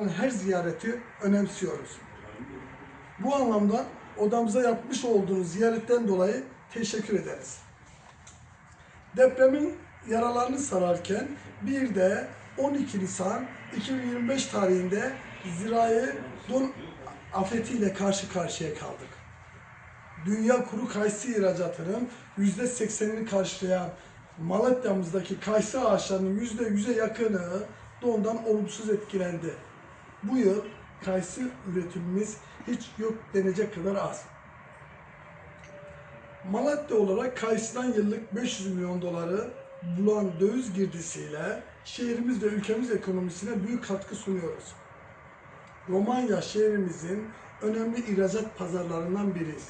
her ziyareti önemsiyoruz. Bu anlamda odamıza yapmış olduğunuz ziyaretten dolayı teşekkür ederiz. Depremin yaralarını sararken bir de 12 Nisan 2025 tarihinde zirai don afetiyle karşı karşıya kaldık. Dünya kuru kayısı ihracatının %80'ini karşılayan Malatya'mızdaki kayısı ağaçlarının %100'e yakını dondan olumsuz etkilendi. Bu yıl kayısı üretimimiz hiç yok denecek kadar az. Malatya olarak kayısıdan yıllık 500 milyon doları bulan döviz girdisiyle şehrimiz ve ülkemiz ekonomisine büyük katkı sunuyoruz. Romanya şehrimizin önemli ihracat pazarlarından biriyiz.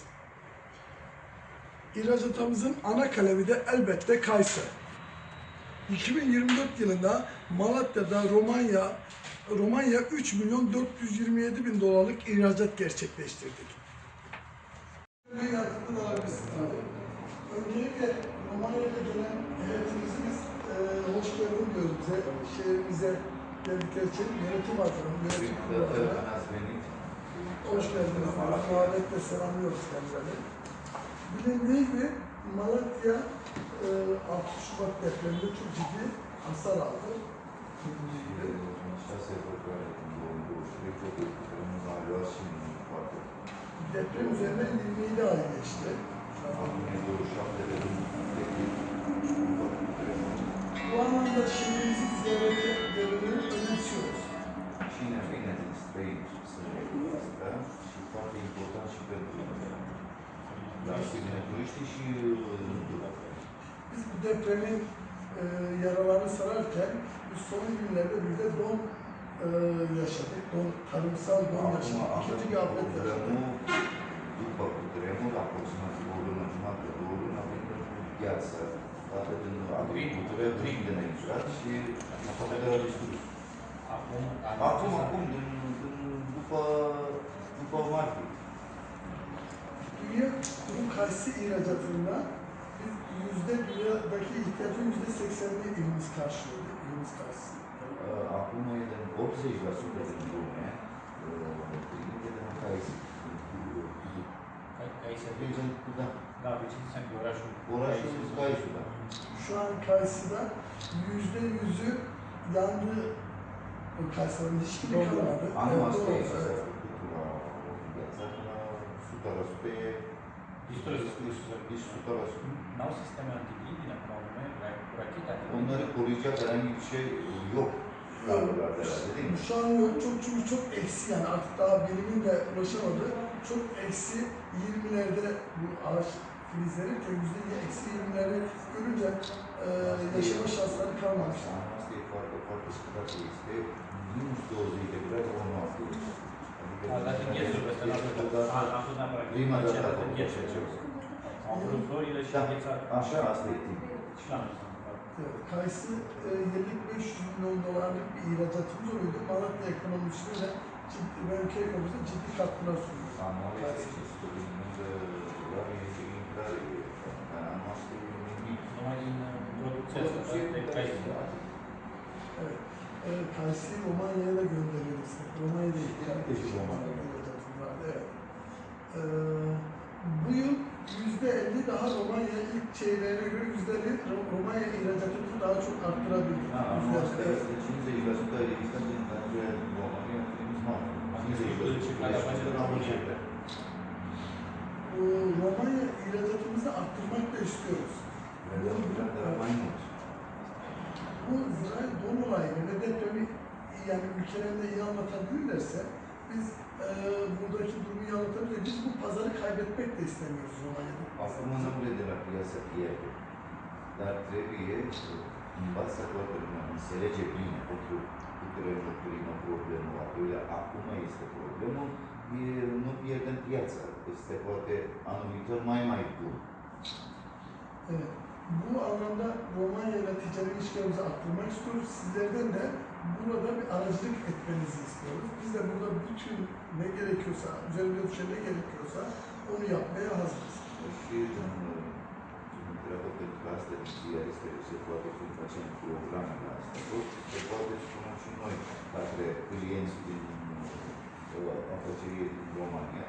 İhracatımızın ana kalemi de elbette kayısı. 2024 yılında Malatya'da Romanya Romanya 3 milyon 427 bin dolarlık ihracat gerçekleştirdik. Ne yardımcı alabilirsin abi. Öncelikle Romanya'da gelen heyetimizi biz e, hoş geldin diyoruz bize, şehrimize geldikleri için yönetim adına, yönetim kurulu adına. Hoş geldiniz. Muhabbetle selamlıyoruz kendilerini. Bilindiği gibi Malatya e, 6 Şubat depreminde çok ciddi hasar aldı. Bilindiği gibi. Deprem üzerinden 27 ay geçti. Bu anlamda şehrimizin ziyaretlerini önemsiyoruz. Cine vine din străini și să ne asta și foarte important și pentru dar și Biz bu depremin e, yaralarını sararken bu son günlerde bir de don e, yaşadık. Don, tarımsal don yaşadık. İkinci bir afet yaşadık. după cutremur, aproximativ o lună jumătate, două luni, avem pentru piață, toate din agricultură, prin de neînsurat și a făcut de la distrus. Acum, Acum, acum, din, din, după, după martie. Dünya kuru kayısı ihracatında biz yüzde dünyadaki ihtiyacın yüzde seksenini ilimiz karşılıyordu. İlimiz kayısı. Uh, Acum e de 80% din lume, uh, trimite de mâncare Kayseri, Da, da, vecin sen orașul. orașul Gaisu, da. Şu an kayısıda yüzde yüzü yandı. O kayısıların hiçbiri Doğru. kalmadı. Anul Evet, asta doğru. e să se făcut la viața la 100% e Distrus. Ești 100%. N-au sisteme antigripin acum lume, racheta. Onları koruyacak herhangi bir şey yok. Herhalde değil mi? Şu an yok çok çünkü çok eksi yani artık daha bilimin de ulaşamadığı çok eksi 20'lerde bu ağaç filizleri ki yüzde eksi 20'leri görünce e, yaşama şansları kalmamış. Anul asta e foarte, foarte scudat. Este minus 20 de grade la noapte. A dat în ghezul ăsta, n-a fost Prima a- a fost neapărat Prima că dată a a dat în făcut gheț. așa ceva. Au vrut florile și Da, înghețat. așa, asta e Evet, Kayısı e, yıllık 500 milyon dolarlık bir ihracatımız oluyordu. Malatya ekonomisine de ciddi, ve ülke ekonomisine ciddi katkılar sunuyor. Anul este 500 de milioane de dolari de intrare. Dar anul noastră nimic. Numai din producția asta de Kayseri. Evet. E, Kayısı'yı Romanya'ya da gönderiyoruz. Romanya'da Peki, ediyoruz. Evet. E, bu yıl yüzde elli daha Romanya ilk çeyreğine göre yüzde Ro- Romanya ihracatımızı daha çok arttırabildik. Da, anul Yüzde noastră elli. este 50% de distanță din care România a trimis mare. Am crescut cifra de afaceri în România. Bu Romanya ihracatımızı arttırmak da istiyoruz. Mai mult. Bu zirai don olayını ve depremi yani ülkelerinde iyi anlatabilirlerse biz e, buradaki durumu iyi anlatabiliriz. Biz bu pazarı kaybetmek de istemiyoruz Romanya'da. Acum nu vede la piața pierde, dar trebuie cumva să toată lumea înțelege bine pentru puterul prima problemă, a doilea, acum este problemă, e, nu pierdem piața, este poate anul viitor mai mai bun. Evet. Bu anlamda Romanya ile ticari ilişkilerimizi arttırmak istiyoruz. Sizlerden de burada bir aracılık etmenizi istiyoruz. Biz de burada bütün ne gerekiyorsa, üzerinde düşen ne gerekiyorsa onu yapmaya hazırız. Și în, în treabă pentru asta din ziar este se poate fi facem programele astea, tot se poate spunem și noi, dacă noastre, clienți din uh, afacerii din România,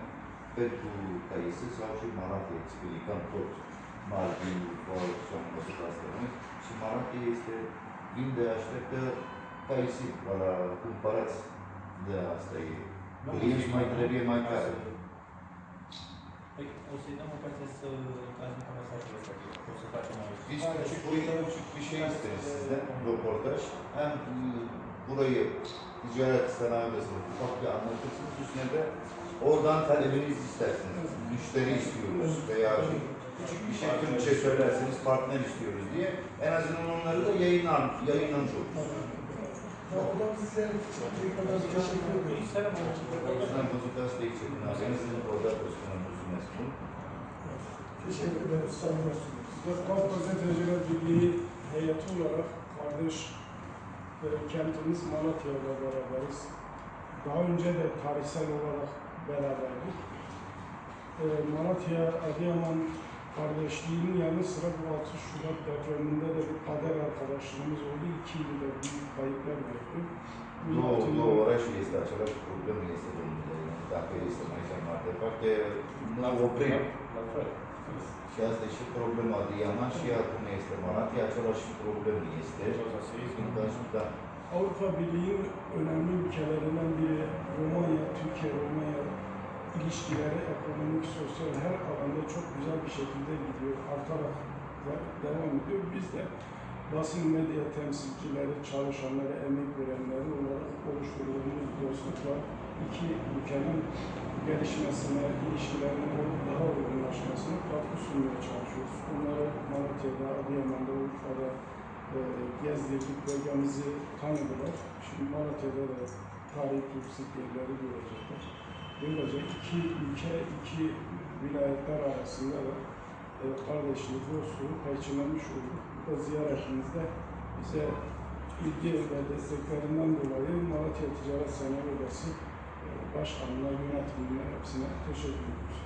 pentru Caise sau și Marathe explicăm tot margin, vol și am văzut asta noi și Marathe este vinde așteptă Caise, la cumpărați de asta e. Clienți mai trebuie mai care. Păi, o să-i dăm ocazia să transmită mesajul ăsta. O să facem o Biz bir şey isteriz sizden, röportaj. Hem burayı ticaret sanayi odasını ufak bir anlatırsınız. Üstüne de oradan talebinizi istersiniz. Müşteri istiyoruz veya küçük bir şey Türkçe söylerseniz partner istiyoruz diye en azından onları da yayınlan, yayınlamış oluruz. Ya odamızı ziyaret için tekrar teşekkür ederim. Bilgisayar mı? Sizden văzut asta e excepțional. Sunt o dată spunem mulțumesc mult. Teşekkür. Saygılar sunuyoruz. Biz Halk Gazeteciler Birliği heyeti olarak kardeş e, kentimiz Malatya ile beraberiz. Daha önce de tarihsel olarak beraberdik. E, Malatya, Adıyaman kardeşliğinin yanı sıra bu 6 Şubat depreminde de bir kader arkadaşlığımız oldu. İki yılda büyük kayıplar verdi. Bu Două, orașe este același problemă, este domnule. Dacă este mai să mai departe, nu oprim. Și asta e și problema de Iaman și acum este Malatya, același problem este. Da. Avrupa Birliği'nin önemli ülkelerinden biri Romanya, Türkiye-Romanya ilişkileri ekonomik, sosyal her alanda çok güzel bir şekilde gidiyor. Artarak devam ediyor. Biz de basın medya temsilcileri, çalışanları, emek verenleri olarak oluşturduğumuz dostlukla iki ülkenin gelişmesine, ilişkilerinin daha olgunlaşmasına katkı sunmaya çalışıyoruz. Onları Malatya'da, Adıyaman'da, Urfa'da, e, gezdirdik, bölgemizi tanıdılar. Şimdi Malatya'da da tarihi turistik yerleri görecekler. Böylece iki ülke, iki vilayetler arasında da e, kardeşlik, dostluğu perçinlemiş olduk. Bu da ziyaretimizde bize ilgi ve desteklerinden dolayı Malatya Ticaret Sanayi Odası e, Başkanına, yönetimine, hepsine teşekkür ediyoruz.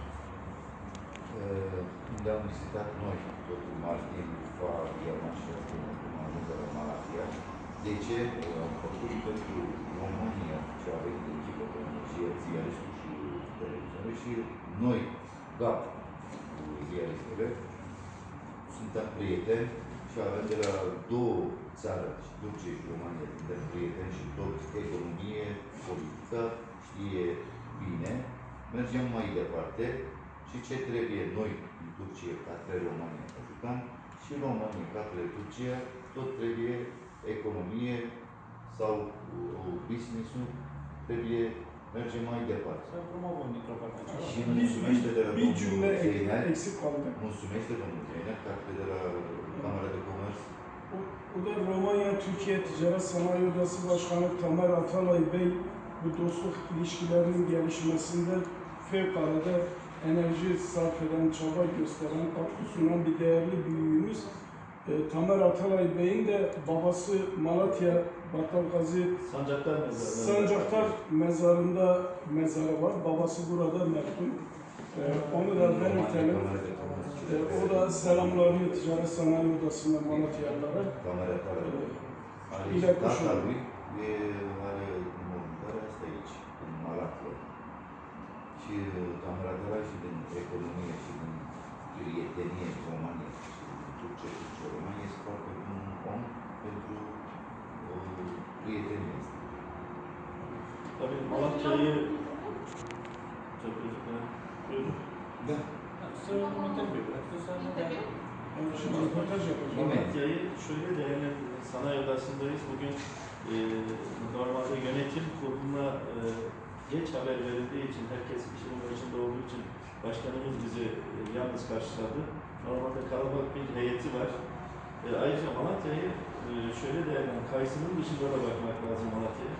Martin, Ufa, Iaman și acum acum ajung la Malatya. De ce uh, am făcut și noi, GAP, cu ziaristele, suntem prieteni și avem de la două țară, și Turcia și România, suntem prieteni și tot economie, politică, știe bine. Mergem mai departe și ce trebuie noi în Turcia către România să ajutăm și România către Turcia, tot trebuie economie sau uh, business-ul trebuie merge mai departe. Să promovăm microparteneriat. Și Bir, mulțumește de bir cümle eksik kaldı. carte de la Camera de Comerț, Bu, bu da Romanya Türkiye Ticaret Sanayi Odası Başkanı Tamer Atalay Bey bu dostluk ilişkilerinin gelişmesinde fevkalade enerji sarf eden, çaba gösteren, katkı sunan bir değerli büyüğümüz. E, Tamer Atalay Bey'in de babası Malatya Battal Gazi Sancaktar mezarı. Sancaktar mezarında mezarı var. Babası burada merhum. E, onu da belirtelim. E, o da selamlarını Ticaret Sanayi Odası'na Malatyalılara Camera tare. Are și İle Cușu. tata lui, e, are mormântarea asta aici, în Malatya. Și uh, Camera tare și din economie și din prietenie în România și din Turcia și din România este foarte bun om pentru uh, prietenia asta. Să nu interviu, vreau să nu dea Yani şimdi yapacağım. Malatya'yı şöyle değerlendirelim. Sanayi Odası'ndayız. Bugün e, normalde yönetim kuruluna e, geç haber verildiği için, herkes işinin başında olduğu için başkanımız bizi e, yalnız karşıladı. Normalde kalabalık bir heyeti var. E, ayrıca Malatya'yı e, şöyle değerlendirelim. Kayısının dışında da bakmak lazım Malatya'ya.